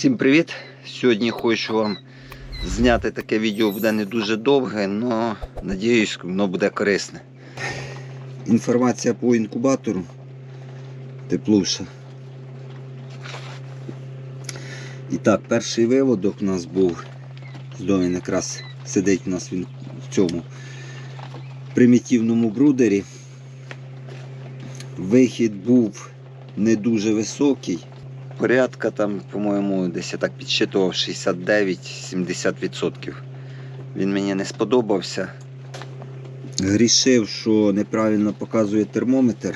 Всім привіт! Сьогодні хочу вам зняти таке відео, буде не дуже довге, але надіюсь, воно буде корисне. Інформація по інкубатору теплуша. І так, перший виводок у нас був. Він якраз сидить у нас він в цьому примітивному брудері. Вихід був не дуже високий. Порядка там, по-моєму, десь я так підсчитував 69-70%. Він мені не сподобався. Грішив, що неправильно показує термометр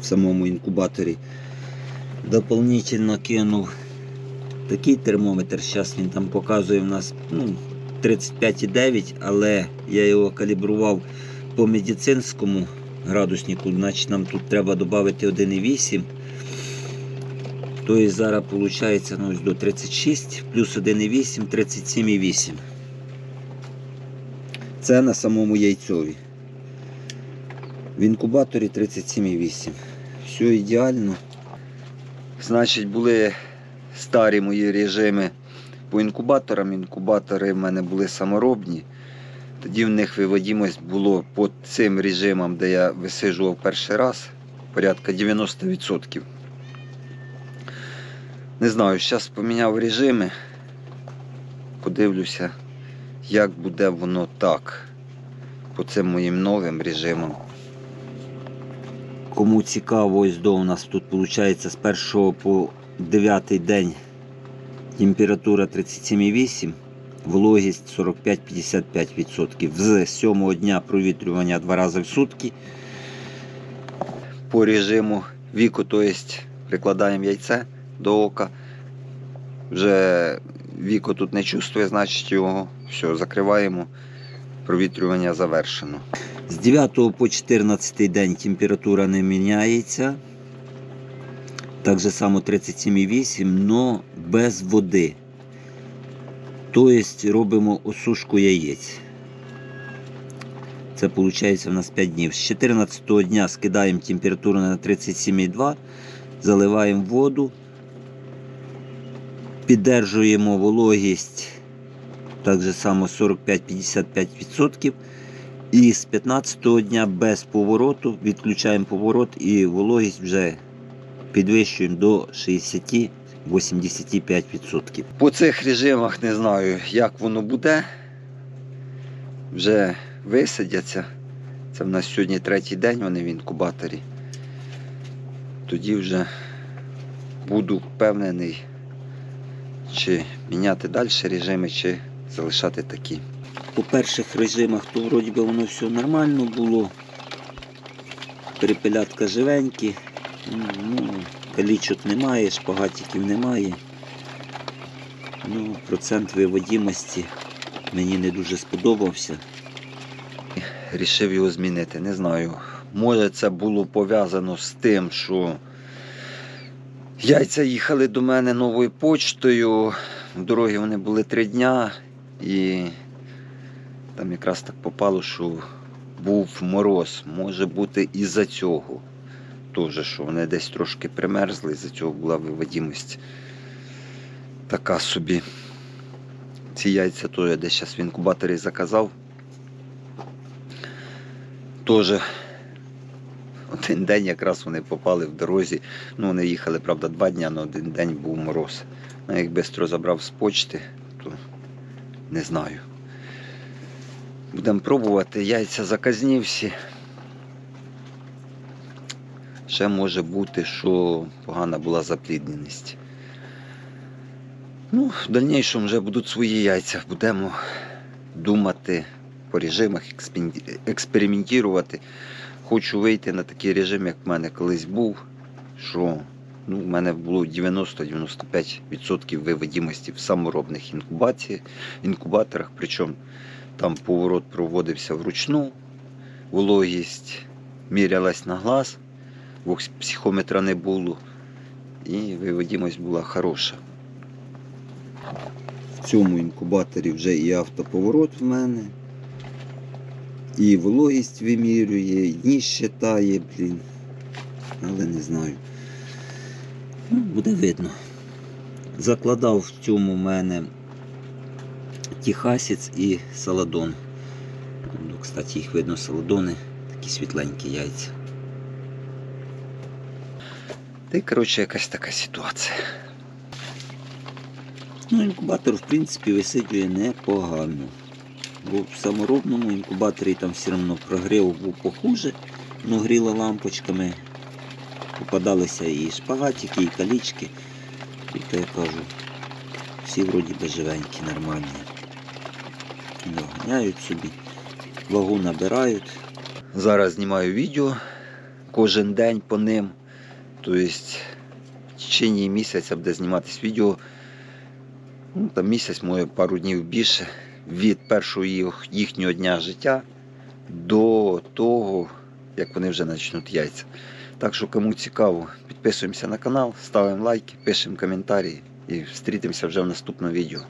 в самому інкубаторі. Дополнительно кинув такий термометр. Зараз він там показує в нас ну, 35,9, але я його калібрував по медицинському градуснику, значить нам тут треба додати 1,8. Тобто зараз виходить ну, до 36 плюс 1,8, 37,8. Це на самому яйцові. В інкубаторі 37,8. Все ідеально. Значить, були старі мої режими по інкубаторам. Інкубатори в мене були саморобні. Тоді в них виводимость було по цим режимам, де я висиджував перший раз, порядка 90%. Не знаю, зараз поміняв режими. Подивлюся, як буде воно так. По цим моїм новим режимам. Кому цікаво, ось до у нас тут виходить з 1 по 9 день температура 37,8, вологість 45-55%. З 7 дня провітрювання 2 рази в сутки. По режиму віку, тобто прикладаємо яйце до ока. Вже віко тут не чувствує, значить його все, закриваємо. Провітрювання завершено. З 9 по 14 день температура не міняється. Так же само 37,8, але без води. Тобто робимо осушку яєць. Це виходить у нас 5 днів. З 14 дня скидаємо температуру на 37,2, заливаємо воду, піддержуємо вологість так же само 45-55%. І з 15-го дня без повороту відключаємо поворот і вологість вже підвищуємо до 60-85%. По цих режимах не знаю, як воно буде. Вже висадяться. Це в нас сьогодні третій день вони в інкубаторі. Тоді вже буду впевнений, чи міняти далі режими, чи залишати такі. По перших режимах то вроді би воно все нормально було. Перепелятка живенькі, ну, калічок немає, шпагатиків немає. Ну, Процент виводимості мені не дуже сподобався. Рішив його змінити, не знаю. Може це було пов'язано з тим, що яйця їхали до мене новою почтою. В дорогі вони були три дня і там якраз так попало, що був мороз. Може бути із-за цього. Теж, що вони десь трошки примерзли, із-за цього була виводимость така собі. Ці яйця теж я десь зараз в інкубаторі заказав. Теж один день якраз вони попали в дорозі. Ну, вони їхали, правда, два дні, але один день був мороз. Ну, як швидко забрав з почти, то не знаю. Будемо пробувати. Яйця заказні всі. Ще може бути, що погана була заплідненість. Ну, в дальнішому вже будуть свої яйця. Будемо думати по режимах, експериментувати. Хочу вийти на такий режим, як в мене колись був, що ну, в мене було 90-95% виводимості в саморобних інкубаторах. Причому там поворот проводився вручну, вологість мірялась на глаз, психометра не було, і виводимость була хороша. В цьому інкубаторі вже і автоповорот в мене, і вологість вимірює, і щитає, блін. Але не знаю. Ну, буде видно. Закладав в цьому в мене Тіхасіць і Саладон. Ну, кстати, їх видно саладони, такі світленькі яйця. Та й, коротше, якась така ситуація. Ну, інкубатор, в принципі, висиджує непогано. Бо в саморобному інкубаторі там все одно прогрів був похуже, ну гріло лампочками. Попадалися і шпагатики, і калічки. Тут я кажу, всі вроді би живенькі, нормальні. Доганяють собі, вагу набирають. Зараз знімаю відео кожен день по ним. Тобто в течение місяця буде зніматись відео. Ну, там місяць, може пару днів більше. Від першого їх- їхнього дня життя до того, як вони вже почнуть яйця. Так що кому цікаво, підписуємося на канал, ставимо лайки, пишемо коментарі і зустрітимося вже в наступному відео.